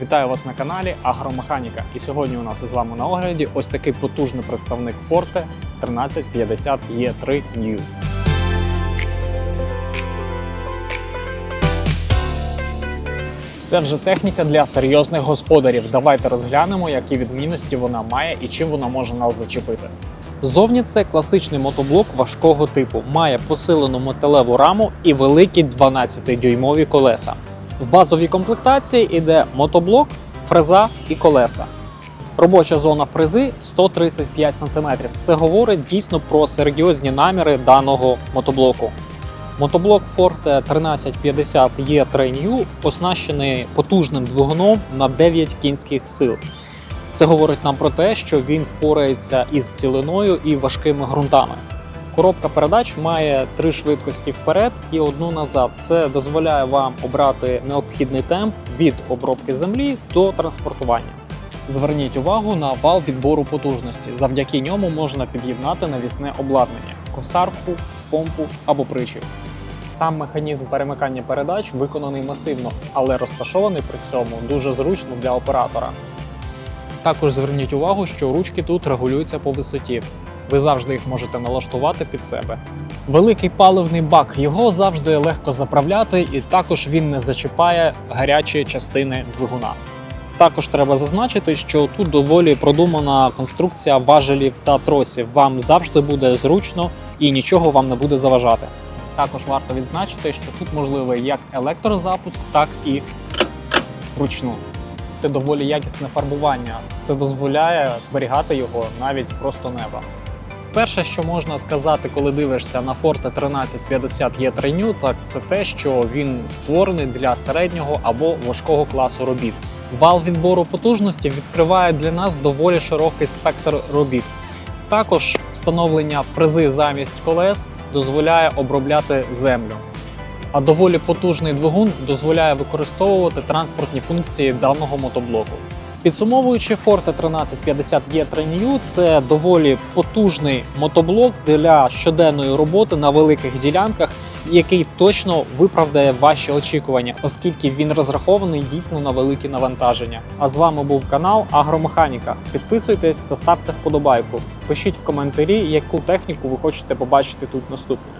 Вітаю вас на каналі Агромеханіка. І сьогодні у нас із вами на огляді ось такий потужний представник Forte 1350 E3 New. Це вже техніка для серйозних господарів. Давайте розглянемо, які відмінності вона має і чим вона може нас зачепити. Зовні це класичний мотоблок важкого типу, має посилену металеву раму і великі 12-дюймові колеса. В базовій комплектації йде мотоблок, фреза і колеса. Робоча зона фрези 135 см. Це говорить дійсно про серйозні наміри даного мотоблоку. Мотоблок Forte 1350 E3 New оснащений потужним двигуном на 9 кінських сил. Це говорить нам про те, що він впорається із цілиною і важкими ґрунтами. Коробка передач має три швидкості вперед і одну назад. Це дозволяє вам обрати необхідний темп від обробки землі до транспортування. Зверніть увагу на вал відбору потужності. Завдяки ньому можна під'єднати навісне обладнання, косарку, помпу або причіп. Сам механізм перемикання передач виконаний масивно, але розташований при цьому дуже зручно для оператора. Також зверніть увагу, що ручки тут регулюються по висоті. Ви завжди їх можете налаштувати під себе. Великий паливний бак його завжди легко заправляти, і також він не зачіпає гарячі частини двигуна. Також треба зазначити, що тут доволі продумана конструкція важелів та тросів. Вам завжди буде зручно і нічого вам не буде заважати. Також варто відзначити, що тут можливий як електрозапуск, так і ручну. Це доволі якісне фарбування. Це дозволяє зберігати його навіть просто неба. Перше, що можна сказати, коли дивишся на Forte 1350 E3 New, так це те, що він створений для середнього або важкого класу робіт. Вал відбору потужності відкриває для нас доволі широкий спектр робіт. Також встановлення фрези замість колес дозволяє обробляти землю. А доволі потужний двигун дозволяє використовувати транспортні функції даного мотоблоку. Підсумовуючи, Forte 1350 E3 New – це доволі потужний мотоблок для щоденної роботи на великих ділянках, який точно виправдає ваші очікування, оскільки він розрахований дійсно на великі навантаження. А з вами був канал Агромеханіка. Підписуйтесь та ставте вподобайку. Пишіть в коментарі, яку техніку ви хочете побачити тут наступною.